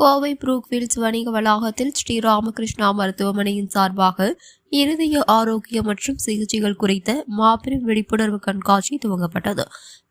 கோவை புரூக்ஃபீல்ட்ஸ் வணிக வளாகத்தில் ஸ்ரீ ராமகிருஷ்ணா மருத்துவமனையின் சார்பாக இருதய ஆரோக்கியம் மற்றும் சிகிச்சைகள் குறித்த மாபெரும் விழிப்புணர்வு கண்காட்சி துவங்கப்பட்டது.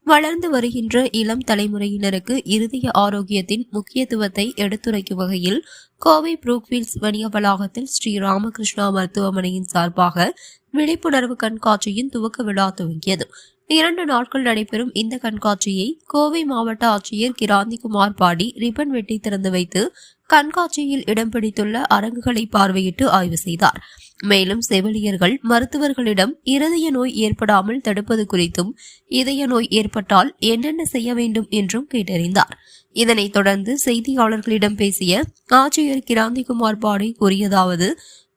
வளர்ந்து வருகின்ற இளம் தலைமுறையினருக்கு இருதய ஆரோக்கியத்தின் முக்கியத்துவத்தை எடுத்துரைக்கும் வகையில் கோவை புரூக்வீல்ஸ் வணிக வளாகத்தில் ஸ்ரீ ராமகிருஷ்ணா மருத்துவமனையின் சார்பாக விழிப்புணர்வு கண்காட்சியின் துவக்க விழா துவங்கியது. இரண்டு நாட்கள் நடைபெறும் இந்த கண்காட்சியை கோவை மாவட்ட ஆட்சியர் கிராந்திகுமார் பாடி ரிப்பன் வெட்டி திறந்து வைத்து கண்காட்சியில் இடம் பிடித்துள்ள அரங்குகளை பார்வையிட்டு ஆய்வு செய்தார். மேலும் செவிலியர்கள் மருத்துவர்களிடம் இருதய நோய் ஏற்படாமல் தடுப்பது குறித்தும் இதய நோய் ஏற்பட்டால் என்னென்ன செய்ய வேண்டும் என்றும் கேட்டறிந்தார். இதனைத் தொடர்ந்து செய்தியாளர்களிடம் பேசிய ஆட்சியர் கிராந்திகுமார் பாடி கூறியதாவது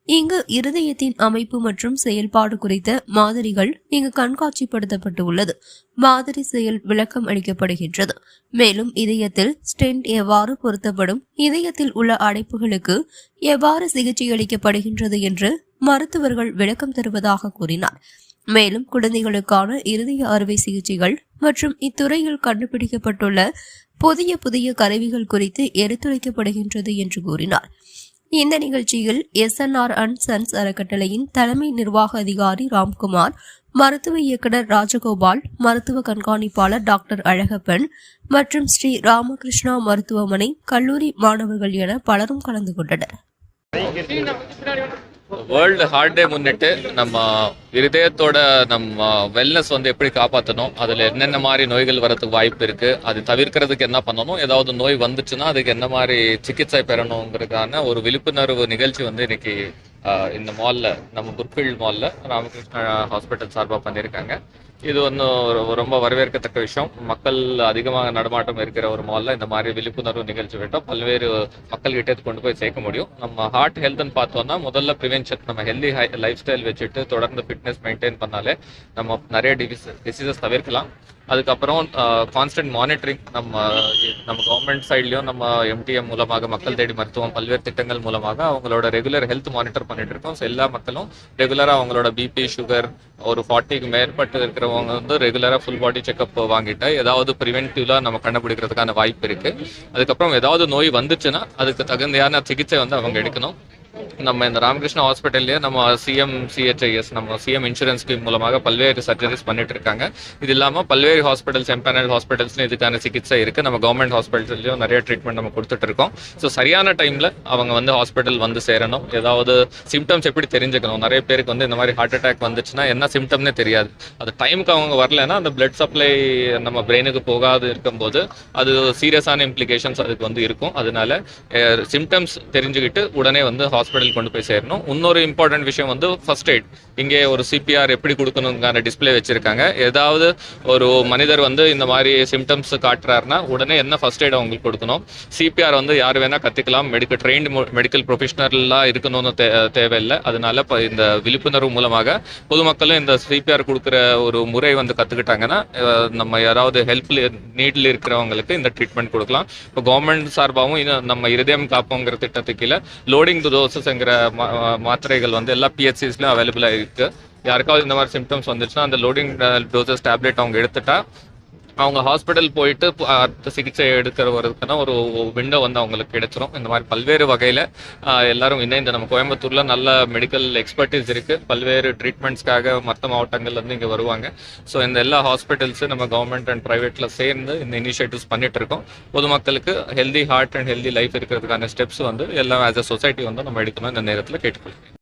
இங்கு இருதயத்தின் அமைப்பு மற்றும் செயல்பாடு குறித்த மாதிரிகள் இங்கு கண்காட்சிப்படுத்தப்பட்டு உள்ளது மாதிரி செயல் விளக்கம் அளிக்கப்படுகின்றது. மேலும் இதயத்தில் ஸ்டென்ட் எவ்வாறு பொருத்தப்படும்? இதயத்தில் உள்ள அடைப்புகளுக்கு எவ்வாறு சிகிச்சை அளிக்கப்படுகின்றது என்று மருத்துவர்கள் விளக்கம் தருவதாக கூறினார். மேலும் குழந்தைகளுக்கான இருதய அறுவை சிகிச்சைகள் மற்றும் இத்துறையில் கண்டுபிடிக்கப்பட்டுள்ள புதிய புதிய கருவிகள் குறித்து எடுத்துரைக்கப்படுகின்றது என்று கூறினார். இந்த நிகழ்ச்சியில் எஸ்என்ஆர் அண்ட் சன்ஸ் அறக்கட்டளையின் தலைமை நிர்வாக அதிகாரி ராம்குமார் மருத்துவ இயக்குனர் ராஜகோபால் மருத்துவ கண்காணிப்பாளர் டாக்டர் அழகப்பன் மற்றும் ஸ்ரீ ராமகிருஷ்ணா மருத்துவமனை கல்லூரி மாணவர்கள் என பலரும் கலந்து கொண்டனர். வேர்ல்டு ஹார்ட் டே முன்னிட்டு நம்ம இருதயத்தோட நம்ம வெல்னஸ் வந்து எப்படி காப்பாற்றணும் அதில் என்னென்ன மாதிரி நோய்கள் வரதுக்கு வாய்ப்பு இருக்குது அது தவிர்க்கிறதுக்கு என்ன பண்ணணும் ஏதாவது நோய் வந்துச்சுன்னா அதுக்கு என்ன மாதிரி சிகிச்சை பெறணுங்கிறதுக்கான ஒரு விழிப்புணர்வு நிகழ்ச்சி வந்து இன்னைக்கு ஆஹ், இந்த மாலில் நம்ம புர்ஃபீல்ட் மாலில் ராமகிருஷ்ணா ஹாஸ்பிட்டல் சார்பாக பண்ணியிருக்காங்க. இது ஒன்றும் ரொம்ப வரவேற்கத்தக்க விஷயம். மக்கள் அதிகமாக நடமாட்டம் இருக்கிற ஒரு மாலில் இந்த மாதிரி விழிப்புணர்வு நிகழ்ச்சி விட்டால் பல்வேறு மக்கள்கிட்ட கொண்டு போய் சேர்க்க முடியும். நம்ம ஹார்ட் ஹெல்த்னு பார்த்தோம்னா முதல்ல ப்ரிவென்ஷன் நம்ம ஹெல்தி லைஃப் ஸ்டைல் வச்சுட்டு தொடர்ந்து ஃபிட்னஸ் மெயின்டைன் பண்ணாலே நம்ம நிறைய டிசீஸ் டிசீசஸ் தவிர்க்கலாம். அதுக்கப்புறம் கான்ஸ்டன்ட் மானிட்டரிங் நம்ம நம்ம கவர்மெண்ட் சைட்லையும் நம்ம எம்டிஎம் மூலமாக மக்கள் தேடி மருத்துவம் பல்வேறு திட்டங்கள் மூலமாக அவங்களோட ரெகுலர் ஹெல்த் மானிட்டர் பண்ணிட்டு இருக்கோம். ஸோ எல்லா மக்களும் ரெகுலராக அவங்களோட பிபி சுகர் ஒரு ஃபார்ட்டிக்கு மேற்பட்டு இருக்கிறவங்க வந்து ரெகுலராக ஃபுல் பாடி செக்அப் வாங்கிட்டு ஏதாவது ப்ரிவென்டிவ்ல நம்ம கண்டுபிடிக்கிறதுக்கான வாய்ப்பு இருக்கு. அதுக்கப்புறம் ஏதாவது நோய் வந்துச்சுன்னா அதுக்கு தகுந்தையான சிகிச்சை வந்து அவங்க எடுக்கணும். நம்ம இந்த ராமகிருஷ்ணா ஹாஸ்பிட்டல்லே நம்ம சிஎம் சிஹெச்ஐஎஸ் நம்ம சிஎம் இன்சூரன்ஸ் ஸ்கீம் மூலமாக பல்வேறு சர்ஜரிஸ் பண்ணிட்டு இருக்காங்க இது இல்லாமல் பல்வேறு ஹாஸ்பிட்டல்ஸ் எம்பேனல் ஹாஸ்பிட்டல்ஸ்னு இதுக்கான சிகிச்சை இருக்கு. நம்ம கவர்மெண்ட் ஹாஸ்பிட்டல்லையும் நிறைய ட்ரீட்மெண்ட் நம்ம கொடுத்துட்டு இருக்கோம் ஸோ சரியான டைம்ல அவங்க வந்து ஹாஸ்பிட்டல் வந்து சேரணும். ஏதாவது சிம்டம்ஸ் எப்படி தெரிஞ்சுக்கணும்? நிறைய பேருக்கு வந்து இந்த மாதிரி ஹார்ட் அட்டாக் வந்துச்சுன்னா என்ன சிம்டம்னே தெரியாது. அது டைமுக்கு அவங்க வரலன்னா அந்த பிளட் சப்ளை நம்ம பிரெயினுக்கு போகாது இருக்கும்போது அது சீரியஸான இம்ப்ளிகேஷன்ஸ் அதுக்கு வந்து இருக்கும். அதனால சிம்டம்ஸ் தெரிஞ்சுக்கிட்டு உடனே வந்து ஹாஸ்பிட்டல் கொண்டு போய் சேரணும். இன்னொரு இம்பார்ட்டன்ட் விஷயம் வந்து ஃபர்ஸ்ட் எய்ட் இங்கே ஒரு சிபிஆர் எப்படி கொடுக்கணுங்கான டிஸ்ப்ளே வச்சிருக்காங்க. ஏதாவது ஒரு மனிதர் வந்து இந்த மாதிரி சிம்டம்ஸ் காட்டுறாருன்னா உடனே என்ன ஃபர்ஸ்ட் எய்ட் அவங்களுக்கு கொடுக்கணும். சிபிஆர் வந்து யார் வேணா கத்துக்கலாம். மெடிக்கல் ட்ரெயின்டு மெடிக்கல் ப்ரொஃபஷனல்லாம் இருக்கணும்னு தே தேவையில்லை. அதனால இப்போ இந்த விழிப்புணர்வு மூலமாக பொதுமக்களும் இந்த சிபிஆர் கொடுக்குற ஒரு முறை வந்து கற்றுக்கிட்டாங்கன்னா நம்ம யாராவது ஹெல்ப் நீட்ல இருக்கிறவங்களுக்கு இந்த ட்ரீட்மெண்ட் கொடுக்கலாம். இப்போ கவர்மெண்ட் சார்பாகவும் இன்னும் நம்ம இருதயம் காப்போங்கிற திட்டத்துக்கு கீழே லோடிங் டோசஸ்ங்கிற மாத்திரைகள் வந்து எல்லா பிஹெச்சிஸ்லையும் அவைலபிளாக இருக்குது யாருக்காவது இந்த மாதிரி சிம்டம்ஸ் வந்துச்சுன்னா அந்த லோடிங் டோசஸ் டேப்லெட் அவங்க எடுத்துட்டா அவங்க ஹாஸ்பிட்டல் போயிட்டு அடுத்த சிகிச்சை எடுக்கிறவருக்குன்னா ஒரு விண்டோ வந்து அவங்களுக்கு கிடைச்சிரும். இந்த மாதிரி பல்வேறு வகையில் எல்லாரும் இணைந்து நம்ம கோயம்புத்தூர்ல நல்ல மெடிக்கல் எக்ஸ்பர்டீஸ் இருக்கு. பல்வேறு ட்ரீட்மெண்ட்ஸ்க்காக மற்ற மாவட்டங்கள்ல இருந்து இங்கே வருவாங்க. ஸோ இந்த எல்லா ஹாஸ்பிட்டல்ஸும் நம்ம கவர்மெண்ட் அண்ட் ப்ரைவேட்டில் சேர்ந்து இந்த இனிஷியேட்டிவ்ஸ் பண்ணிட்டு இருக்கோம். பொதுமக்களுக்கு healthy heart and healthy life இருக்கிறதுக்கான ஸ்டெப்ஸ் வந்து எல்லாம் ஆஸ் அ சொசைட்டி வந்து நம்ம எடுக்கணும். இந்த நேரத்தில் கேட்டுக்கொள்கிறேன்.